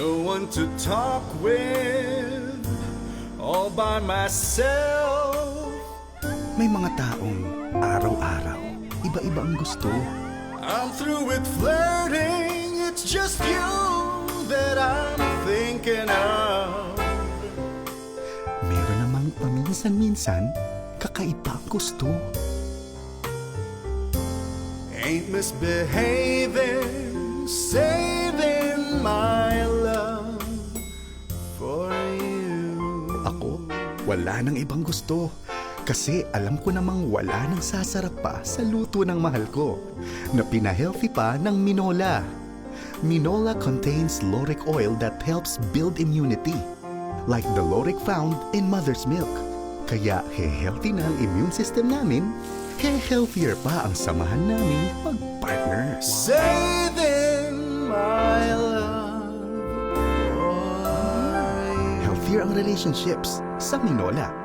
one to talk with all by myself. May mga taong araw-araw, iba-iba ang gusto. I'm through with flirting, it's just you that I'm thinking of. Meron namang paminsan-minsan, kakaiba ang gusto. Ain't misbehaving, wala nang ibang gusto. Kasi alam ko namang wala nang sasarap pa sa luto ng mahal ko na pinahealthy pa ng Minola. Minola contains lauric oil that helps build immunity, like the lauric found in mother's milk. Kaya he-healthy na ang immune system namin, he-healthier pa ang samahan namin mag-partner. Saving Healthier ang relationships sa Minola.